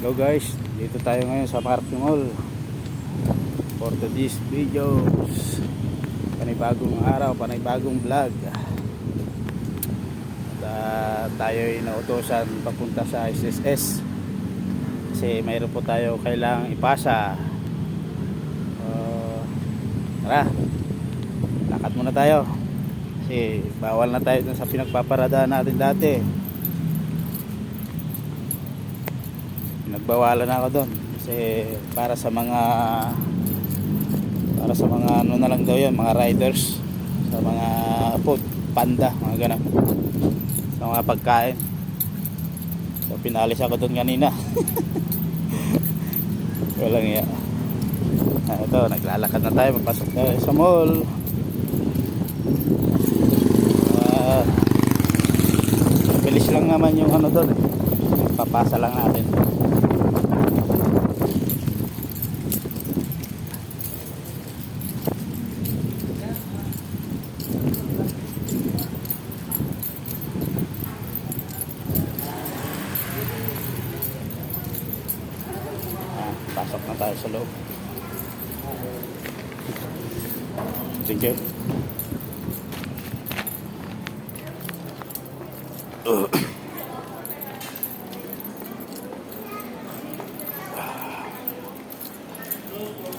Hello guys, dito tayo ngayon sa Parque Mall. For today's videos. Panibagong araw, panibagong vlog. At ah, tayo ay nautosan papunta sa SSS Kasi mayroon po tayo kailangang ipasa. Uh, Tara, lakad muna tayo. Kasi bawal na tayo sa pinagpaparadaan natin dati nagbawalan ako doon. Kasi para sa mga para sa mga ano na lang daw yan mga riders. Sa mga food panda mga ganun. Sa mga pagkain. So pinalis ako doon kanina. Walang iya. Ah, ito naglalakad na tayo papasok tayo sa mall. Ah, bilis lang naman yung ano doon eh. papasa lang natin Ah, pasok na tayo sa loob. Thank you.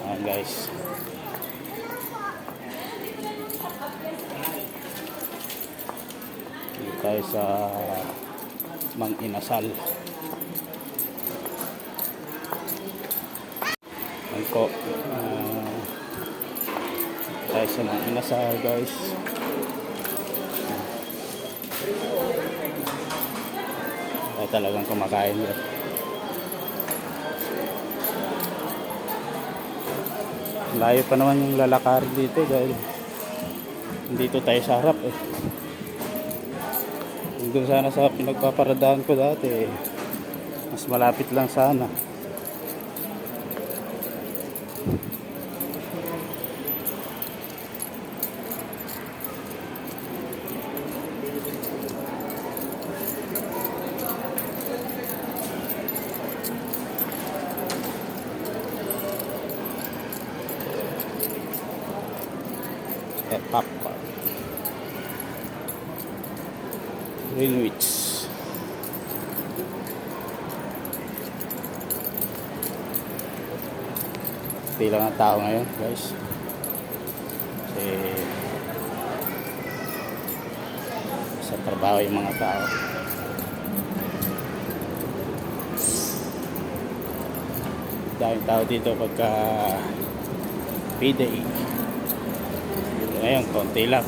Ayan guys. Dito sa Mang Inasal. Ayan po. ah, tayo sa Mang Inasal guys. Tayo talagang kumakain dyan. Layo pa naman yung lalakar dito dahil dito tayo sa harap eh. Doon sana sa pinagpaparadaan ko dati eh, mas malapit lang sana. Eh, popcorn. Greenwich. Hindi lang ang tao ngayon, guys. Kasi sa trabaho yung mga tao. Daming tao dito pagka payday. Ngayon, konti lang.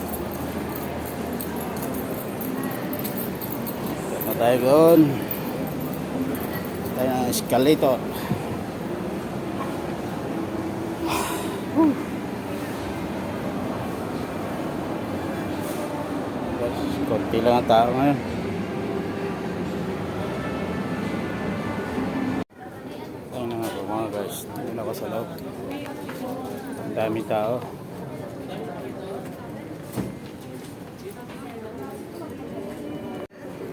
Na tayo doon. Tayo ng escalator. Konti lang ang tao ngayon. Ayun na nga po mga guys. Ayun ako sa loob. Ang dami tao.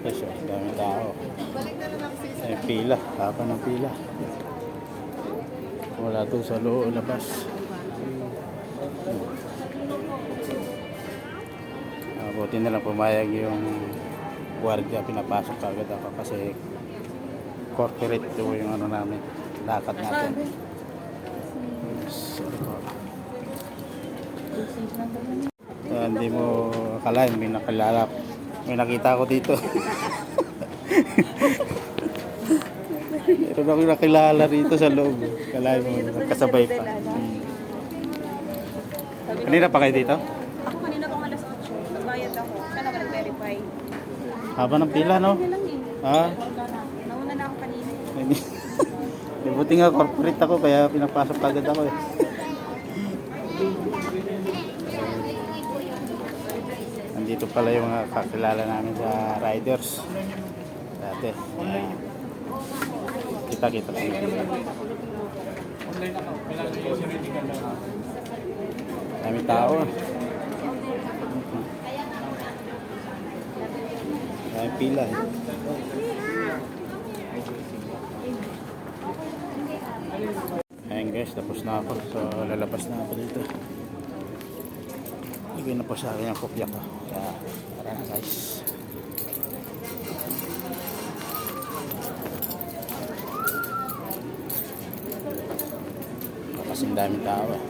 Kasi ang dami tao. Ay, pila. Haba ng pila. Wala doon sa loob, labas. Ah, buti na lang pumayag yung guardia pinapasok kagad ako kasi corporate do yung ano namin lakad natin Sorry po. Ah, hindi mo akalain may nakilala may nakita ko dito meron ako nakilala rito sa loob kalain mo kasabay pa kanina pa kayo dito? Ako kanina pang alas 8, nagbayad ako. Sana ka nag-verify. haba ng pila no? Ha? Nauna na ako kanina. Buti nga corporate ako kaya pinapasok agad ako eh. Nandito pala yung mga kakilala namin sa riders. Kaya kita-kita kami. Dami tao. Dami pila eh. guys, tapos na ako. So, lalabas na ako dito. Ibigay na po sa akin yung kopya ko. Kaya, tara na guys. Kasing daming tao eh.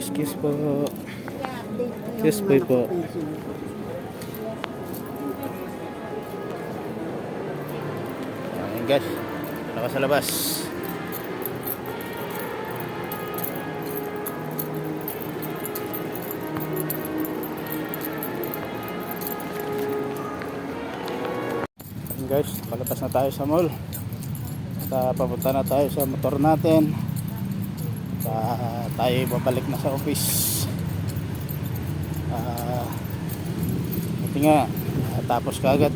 Excuse po. Excuse po po. Ayan guys. Dito ka sa labas. Ayan guys, palabas na tayo sa mall. At ah, papunta na tayo sa motor natin. At tayo babalik na sa office. Ah, buti nga, tapos kagad.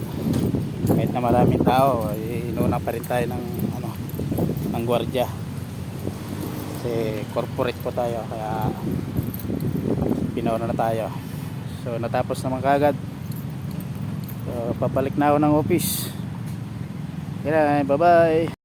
Kahit na maraming tao, eh, inuna pa rin tayo ng, ano, ng gwardiya. Kasi corporate po tayo, kaya pinauna na tayo. So natapos naman kagad. So, papalik na ako ng office. Kaya, bye bye.